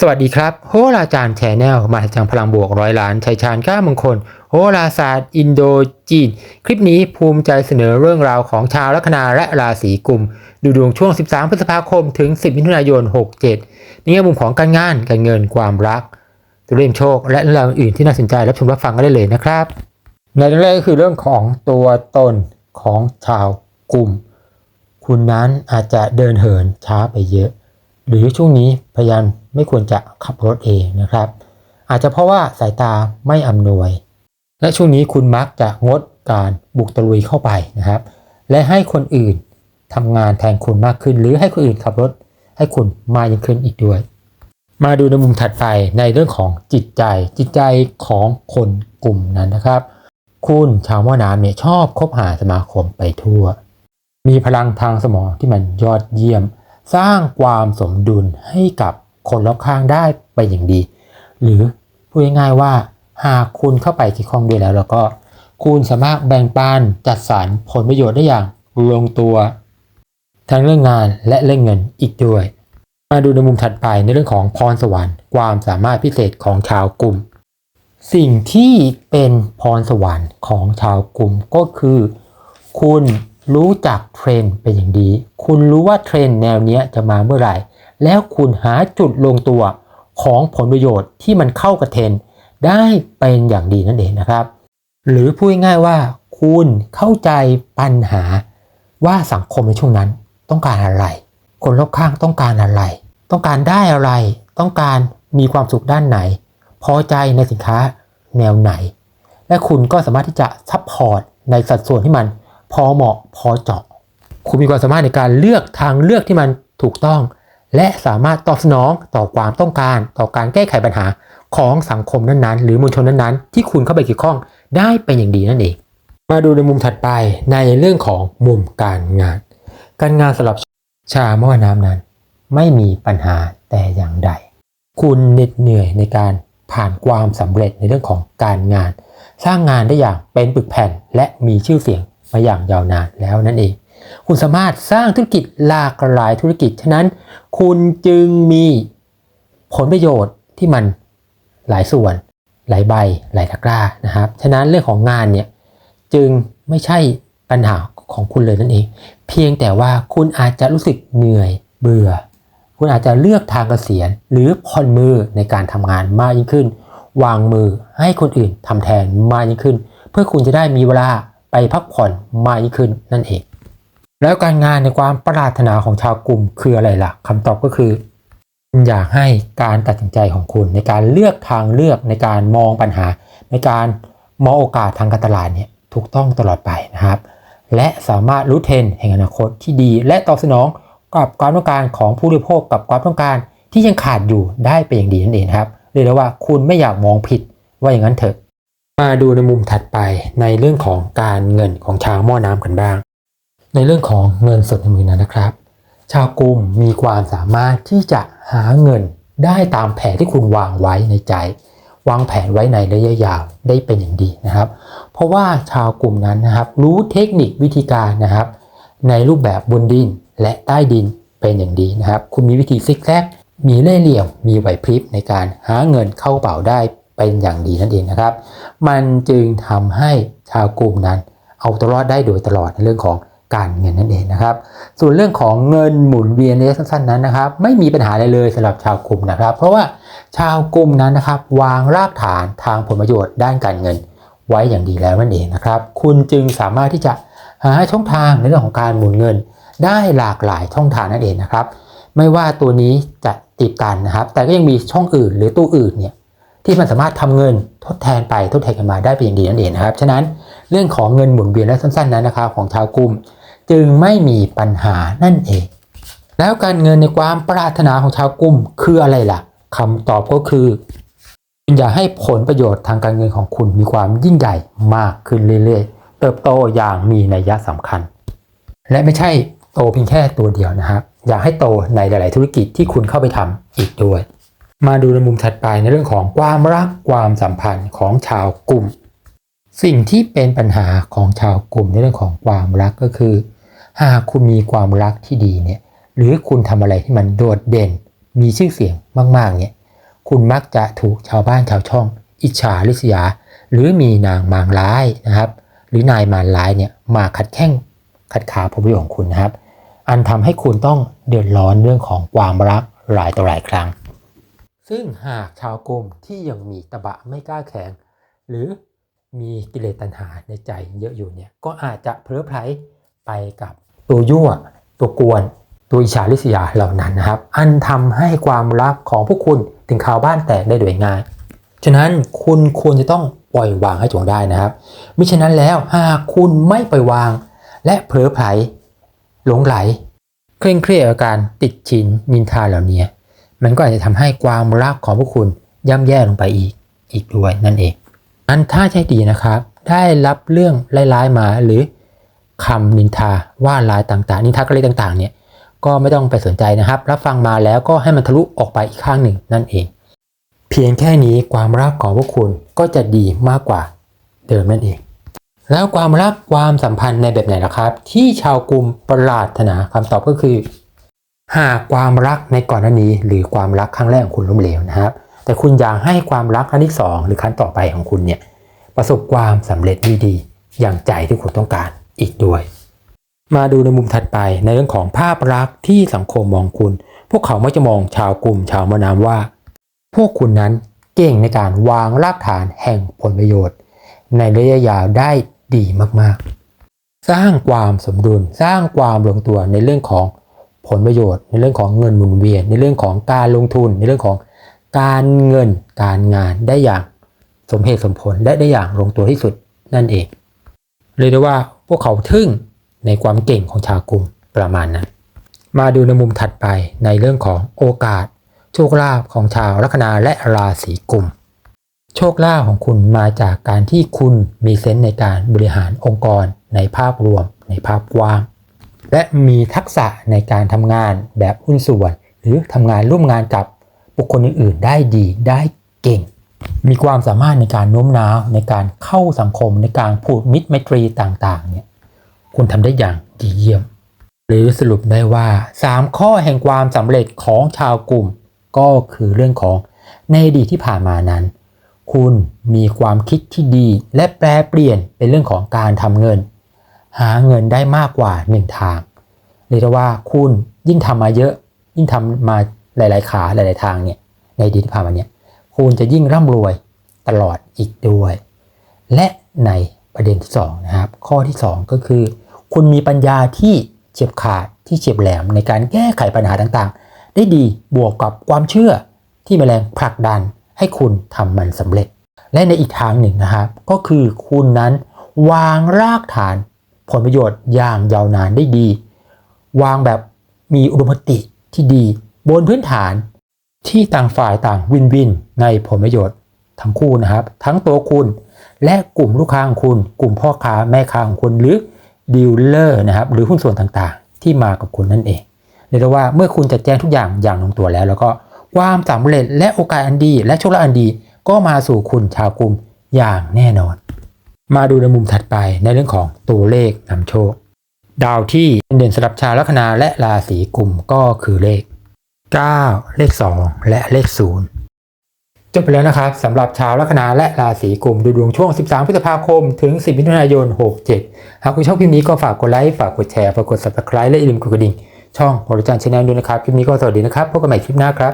สวัสดีครับ โหราจารย์แชนแนลมาจากพลังบวกร้อยล้านชัยชาญก้ามงคล โหราศาสตร์ อินโดจีน คลิปนี้ภูมิใจเสนอเรื่องราวของชาวลัคนาและราศีกุม ดูดวงช่วง 13 พฤษภาคม ถึง 10 มิถุนายน 67 ในแง่มุมของการงานการเงินความรักตัวเลขโชค และเรื่องอื่นที่น่าสนใจรับชมรับฟังกันได้เลยนะครับในเรื่องแรกก็คือเรื่องของตัวตนของชาวกลุ่มคุณนั้นอาจจะเดินเหินช้าไปเยอะ หรือช่วงนี้พยายามไม่ควรจะขับรถเองนะครับ อาจจะเพราะว่าสายตาไม่อำนวย และช่วงนี้คุณมักจะงดการบุกตะลุยเข้าไปนะครับ และให้คนอื่นทำงานแทนคุณมากขึ้น หรือให้คนอื่นขับรถให้คุณมากยิ่งขึ้นอีกด้วย มาดูในมุมถัดไปในเรื่องของจิตใจ จิตใจของคนกลุ่มนั้นนะครับ คุณชาวว่าน้ำเนี่ยชอบคบหาสมาคมไปทั่ว มีพลังทางสมองที่มันยอดเยี่ยม สร้างความสมดุลให้กับคนรอบข้างได้ไปอย่างดี หรือพูดง่ายๆว่า หากคุณเข้าไปเกี่ยวข้องด้วยแล้ว แล้วก็ คุณสามารถแบ่งปันจัดสรรผลประโยชน์ได้อย่างลงตัว ทั้งเรื่องงานและเรื่องเงินอีกด้วย มาดูในมุมถัดไปในเรื่องของพรสวรรค์ ความสามารถพิเศษของชาวกลุ่ม สิ่งที่เป็นพรสวรรค์ของชาวกลุ่มก็คือ คุณ รู้จักเทรนเป็นอย่างดี คุณรู้ว่าเทรนแนวเนี้ยจะมาเมื่อไหร่ แล้วคุณหาจุดลงตัวของผลประโยชน์ที่มันเข้ากับเทรนได้เป็นอย่างดีนั่นเองนะครับ หรือพูดง่ายๆว่าคุณเข้าใจปัญหาว่าสังคมในช่วงนั้นต้องการอะไร คนรอบข้างต้องการอะไร ต้องการได้อะไร ต้องการมีความสุขด้านไหน พอใจในสินค้าแนวไหน และคุณก็สามารถที่จะซัพพอร์ตในสัดส่วนที่มัน พอเหมาะพอเจาะ คุณมีความสามารถในการเลือกทางเลือกที่มันถูกต้อง และสามารถตอบสนองต่อความต้องการ ต่อการแก้ไขปัญหาของสังคมนั้นๆ หรือมวลชนนั้นๆ ที่คุณเข้าไปเกี่ยวข้องได้เป็นอย่างดีนั่นเอง มาดูในมุมถัดไปในเรื่องของมุมการงาน การงานสำหรับชาวมะวาน้ำนั้น ไม่มีปัญหาแต่อย่างใด คุณเหน็ดเหนื่อยในการผ่านความสำเร็จในเรื่องของการงาน สร้างงานได้อย่างเป็นปึกแผ่นและมีชื่อเสียง มาอย่างยาวนานแล้วนั่นเอง คุณสามารถสร้างธุรกิจหลากหลายธุรกิจ ฉะนั้นคุณจึงมีผลประโยชน์ที่มันหลายส่วน หลายใบ หลายตะกร้านะครับ ฉะนั้นเรื่องของงานเนี่ยจึงไม่ใช่ปัญหาของคุณเลยนั่นเอง เพียงแต่ว่าคุณอาจจะรู้สึกเหนื่อยเบื่อ คุณอาจจะเลือกทางเกษียณ หรือผ่อนมือในการทำงานมากยิ่งขึ้น วางมือให้คนอื่นทำแทนมากยิ่งขึ้น เพื่อคุณจะได้มีเวลา ไปพักผ่อนมากยิ่งขึ้นนั่นเอง แล้วการงานในความปรารถนาของชาวกลุ่มคืออะไรล่ะคำตอบก็คือคุณอยากให้การตัดสินใจของคุณ ในการเลือกทางเลือกในการมองปัญหา ในการมองโอกาสทางการตลาดเนี่ยถูกต้องตลอดไปนะครับ และสามารถรู้เทรนแห่งอนาคตที่ดี และตอบสนองกับความต้องการของผู้บริโภคกับความต้องการที่ยังขาดอยู่ได้เป็นอย่างดีนั่นเองครับเรียกได้ว่าคุณไม่อยากมองผิดว่าอย่างนั้นเถอะ มาดูในมุมถัดไปในเรื่องของการเงินของชาวหม้อน้ำกันบ้าง ในเรื่องของเงินสดในมือนั้นนะครับ ชาวกลุ่มมีความสามารถที่จะหาเงินได้ตามแผนที่คุณวางไว้ในใจ วางแผนไว้ในระยะยาวได้เป็นอย่างดีนะครับ เพราะว่าชาวกลุ่มนั้นนะครับ รู้เทคนิควิธีการนะครับ ในรูปแบบบนดินและใต้ดินเป็นอย่างดีนะครับ คุณมีวิธีซิกแซกมีเล่ห์เหลี่ยมมีไหวพริบในการหาเงินเข้ากระเป๋าได้ เป็นอย่างดีนั่นเองนะครับ มันจึงทำให้ชาวกลุ่มนั้น เอาตัวรอดได้โดยตลอดในเรื่องของการเงินนั่นเองนะครับ ส่วนเรื่องของเงินหมุนเวียนระยะสั้นๆนั้นนะครับ ไม่มีปัญหาอะไรเลยสำหรับชาวกลุ่มนะครับ เพราะว่าชาวกลุ่มนั้นนะครับ วางรากฐานทางผลประโยชน์ด้านการเงิน ไว้อย่างดีแล้วนั่นเองนะครับ คุณจึงสามารถที่จะหาช่องทางในเรื่องของการหมุนเงิน ได้หลากหลายช่องทางนั่นเองนะครับ ไม่ว่าตัวนี้จะติดกันนะครับ แต่ก็ยังมีช่องอื่นหรือตู้อื่นเนี่ย ที่มันสามารถทำเงินทดแทนไปทดแทนกันมาได้เป็นอย่างดีนั่นเองนะครับฉะนั้นเรื่องของเงินหมุนเวียนและสั้นๆนั้นนะครับของชาวกลุ่มจึงไม่มีปัญหานั่นเอง แล้วการเงินในความปรารถนาของชาวกลุ่มคืออะไรล่ะคำตอบก็คือคุณอย่าให้ผลประโยชน์ทางการเงินของคุณมีความยิ่งใหญ่มากขึ้นเรื่อยๆ เติบโตอย่างมีนัยยะสำคัญ และไม่ใช่โตเพียงแค่ตัวเดียวนะครับ อยากให้โตในหลาย ๆ ธุรกิจที่คุณเข้าไปทำอีกด้วย มาดูในมุมถัดไปในเรื่องของความรักความสัมพันธ์ของชาวกลุ่ม สิ่งที่เป็นปัญหาของชาวกลุ่มในเรื่องของความรักก็คือ หากคุณมีความรักที่ดีเนี่ยหรือคุณทำอะไรที่มันโดดเด่น มีชื่อเสียงมากๆเนี่ยคุณมักจะถูกชาวบ้านชาวช่อง อิจฉาริษยา หรือมีนางมางร้ายนะครับ หรือนายมารร้ายเนี่ยมาขัดแข้งขัดขาผลประโยชน์ของคุณนะครับ อันทำให้คุณต้องเดือดร้อนเรื่องของความรักหลายต่อหลายครั้ง ซึ่งหากชาวกลุ่มที่ยังมีตะบะไม่กล้าแข็ง หรือมีกิเลสตัณหาในใจเยอะอยู่เนี่ยก็อาจจะเพลอไพลไปกับตัวยั่ว ตัวกวน ตัวอิจฉาริษยาเหล่านั้นนะครับ อันทำให้ความรักของพวกคุณถึงข่าวบ้านแตกได้โดยง่าย ฉะนั้นคุณควรจะต้องปล่อยวางให้จงได้นะครับ มิฉะนั้นแล้วหากคุณไม่ปล่อยวาง และเผลอไผลหลงไหล เคร่งเครียดกับการติดชินนินทาเหล่านี้ มันก็อาจจะทำให้ความรักของพวกคุณย่ำแย่ลงไปอีกอีกด้วยนั่นเองอันถ้าใช่ดีนะครับ ได้รับเรื่องร้ายๆมาหรือคำนินทาว่าร้ายต่างๆ นินทากระเลยต่างๆเนี่ยก็ไม่ต้องไปสนใจนะครับ รับฟังมาแล้วก็ให้มันทะลุออกไปอีกข้างหนึ่งนั่นเอง เพียงแค่นี้ความรักของพวกคุณก็จะดีมากกว่าเดิมนั่นเอง แล้วความรักความสัมพันธ์ในแบบไหนล่ะครับ ที่ชาวกลุ่มประหลาดถนาคำตอบก็คือ หากความรักในก่อนหน้านี้ หรือความรักครั้งแรกของคุณล้มเหลวนะครับ แต่คุณอยากให้ความรักครั้งที่สองหรือครั้งต่อไปของคุณเนี่ยประสบความสำเร็จดีดีๆอย่างใจที่คุณต้องการอีกด้วย มาดูในมุมถัดไปในเรื่องของภาพลักษณ์ที่สังคมมองคุณ พวกเขามักจะมองชาวกลุ่มชาวมะนามว่า พวกคุณนั้นเก่งในการวางรากฐานแห่งผลประโยชน์ ในระยะยาวได้ดีมากๆ สร้างความสมดุลสร้างความลงตัวในเรื่องของ ผลประโยชน์ ในเรื่องของเงินหมุนเวียน ในเรื่องของการลงทุน ในเรื่องของการเงินการงานได้อย่างสมเหตุสมผลและได้อย่างลงตัวที่สุดนั่นเองเรียกได้ว่าพวกเขาทึ่งในความเก่งของชาวกลุ่มประมาณนั้น มาดูในมุมถัดไปในเรื่องของโอกาส โชคลาภของชาวลัคนาและราศีกุมโชคลาภของคุณมาจากการที่คุณมีเซนส์ในการบริหารองค์กรในภาพรวมในภาพกว้าง และมีทักษะในการทำงานแบบหุ้นส่วน หรือทำงานร่วมงานกับบุคคลอื่น ๆ ได้ดีได้เก่ง มีความสามารถในการโน้มน้าวในการเข้าสังคมในการพูดมิตรไมตรีต่าง ๆ เนี่ยคุณทำได้อย่างดีเยี่ยม หรือสรุปได้ว่า 3 ข้อแห่งความสำเร็จของชาวกลุ่ม ก็คือเรื่องของในอดีตที่ผ่านมานั้น คุณมีความคิดที่ดีและแปลเปลี่ยนเป็นเรื่องของการทำเงิน หาเงินได้มากกว่าหนึ่งทาง เรียกว่าคุณยิ่งทำมาเยอะ ยิ่งทำมาหลาย ๆ ขาหลาย ๆ ทางเนี่ยในดีที่ผ่านมาเนี่ยคุณจะยิ่งร่ำรวยตลอดอีกด้วย และในประเด็นที่สองนะครับข้อที่สองก็คือ คุณมีปัญญาที่เฉียบขาดที่เฉียบแหลมในการแก้ไขปัญหาต่างๆ ได้ดีบวกกับความเชื่อที่แมลงผลักดันให้คุณทำมันสำเร็จ และในอีกทางหนึ่งนะครับ ก็คือคุณนั้นวางรากฐาน ผลประโยชน์อย่างยาวนานได้ดี วางแบบมีอุดมคติที่ดี บนพื้นฐานที่ต่างฝ่ายต่างวินวินในผลประโยชน์ทั้งคู่นะครับ ทั้งตัวคุณและกลุ่มลูกค้าของคุณ กลุ่มพ่อค้าแม่ค้าของคุณหรือดีลเลอร์นะครับหรือหุ้นส่วนต่างๆ ที่มากับคุณนั่นเองเรียกว่าเมื่อคุณจัดแจงทุกอย่างอย่างลงตัวแล้ว แล้วก็ความสำเร็จและโอกาสอันดี และโชคลาภอันดี ก็มาสู่คุณชาวกลุ่มอย่างแน่นอน มาดูในมุมถัดไปในเรื่องของตัวเลขนำโชค ดาวที่เด่นสำหรับชาวลัคนาและราศีกลุ่มก็คือเลข 9 เลข 2 และเลข 0 จบไปแล้วนะครับสำหรับชาวลัคนาและราศีกลุ่มดูดวงช่วง 13 พฤษภาคม ถึง 10 มิถุนายน 67 หากคุณชอบคลิปนี้ก็ฝากกดไลค์ ฝากกดแชร์ ฝากกด subscribe และอย่าลืมกดกระดิ่ง ช่องโฮลจันชาแนลด้วยนะครับ คลิปนี้ก็สวัสดีนะครับ พบกันใหม่คลิปหน้าครับ